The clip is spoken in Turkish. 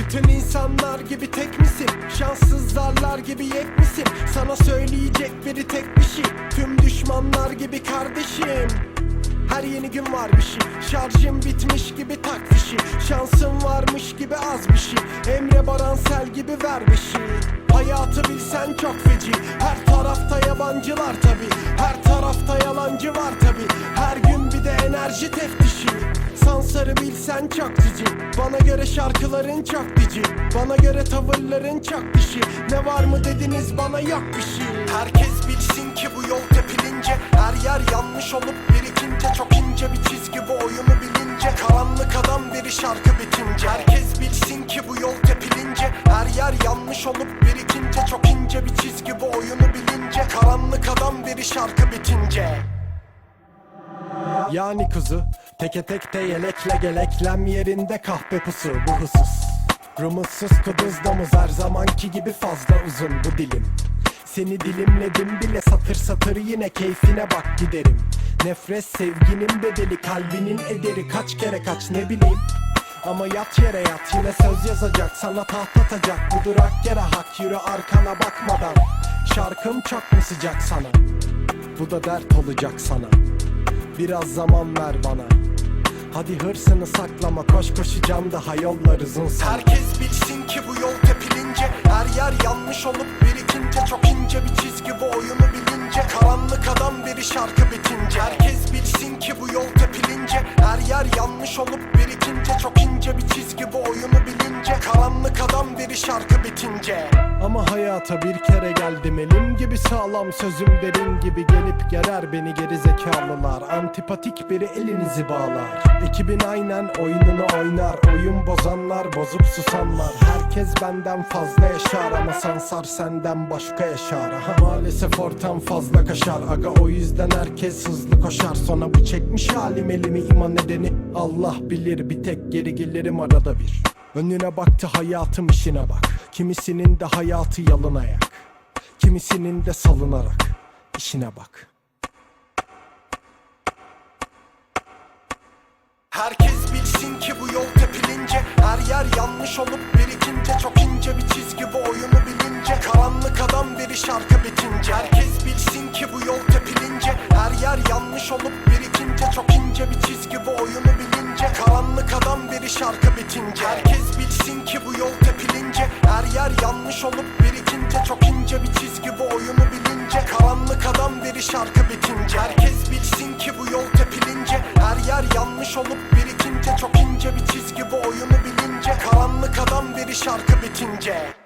Bütün insanlar gibi tek misin? Şanssız gibi yek misin? Sana söyleyecek biri tek bir şey. Tüm düşmanlar gibi kardeşim. Her yeni gün var bir şey Şarjım bitmiş gibi tak fişi Şansım varmış gibi az bir şey. Emre Baransel gibi ver bir şey Hayatı bilsen çok feci. Her tarafta yabancılar tabi Her tarafta yalancı Sansarı bilsen çok cici Bana göre şarkıların çok dici Bana göre tavırların çok dişi. Ne var mı dediniz bana yok bir şey. Herkes bilsin ki bu yol tepilince Her yer yanlış olup birikince Çok ince bir çizgi bu oyunu bilince. Karanlık adam biri şarkı bitince. Herkes bilsin ki bu yol tepilince Her yer yanlış olup birikince Çok ince bir çizgi bu oyunu bilince. Karanlık adam biri şarkı bitince yani kuzu Teke tek de yelekle geleklem yerinde kahpe pusu bu husus. Rumutsuz kuduz domuz her zamanki gibi fazla uzun bu dilim. Seni dilimledim bile satır satır yine keyfine bak giderim. Nefret sevginin bedeli kalbinin ederi kaç kere kaç ne bileyim. Ama yat yere yat yine söz yazacak sana taht atacak. Bu durak yere hak yürü arkana bakmadan. Şarkım çok mu sıcak sana. Bu da dert olacak sana Biraz zaman ver bana. Hadi hırsını saklama koş koşacağım daha yollar uzun Herkes bilsin ki bu yol tepilince Her yer yanlış olup birikince Çok ince bir çizgi bu oyunu bilince Karanlık adam biri şarkı bitince. Herkes bilsin ki bu yol tepilince Her yer yanlış olup birikince Çok ince bir çizgi bu oyunu bilince Karanlık adam biri şarkı bitince Ama hayata bir kere geldim elim gibi sağlam Sözüm derin gibi gelip gerer beni geri zekalılar Antipatik biri elinizi bağlar. Ekibin aynen oyununu oynar. Oyun bozanlar bozup susanlar. Herkes benden fazla yaşar Ama sansar senden başka yaşar. Aha, Maalesef ortam fazla kaşar. Aga o yüzden herkes hızlı koşar. Sonra bu çekmiş halim elimi iman nedeni Allah bilir. Bir tek geri gelirim arada bir Önüne baktı hayatım işine bak. Kimisinin de hayatı yalın ayak. Kimisinin de salınarak işine bak. Herkes bilsin ki bu yol tepilince Her yer yanlış olup birikince Çok ince bir çizgi bu oyunu bilince Karanlık adam biri şarkı bitince. Herkes bilsin ki bu yol tepilince Her yer yanlış olup birikince şarkı bitince. Herkes bilsin ki bu yol tepilince. Her yer yanlış olup birikince. Çok ince bir çizgi bu oyunu bilince. Karanlık adam biri şarkı bitince. Herkes bilsin ki bu yol tepilince. Her yer yanlış olup birikince. Çok ince bir çizgi bu oyunu bilince. Karanlık adam biri şarkı bitince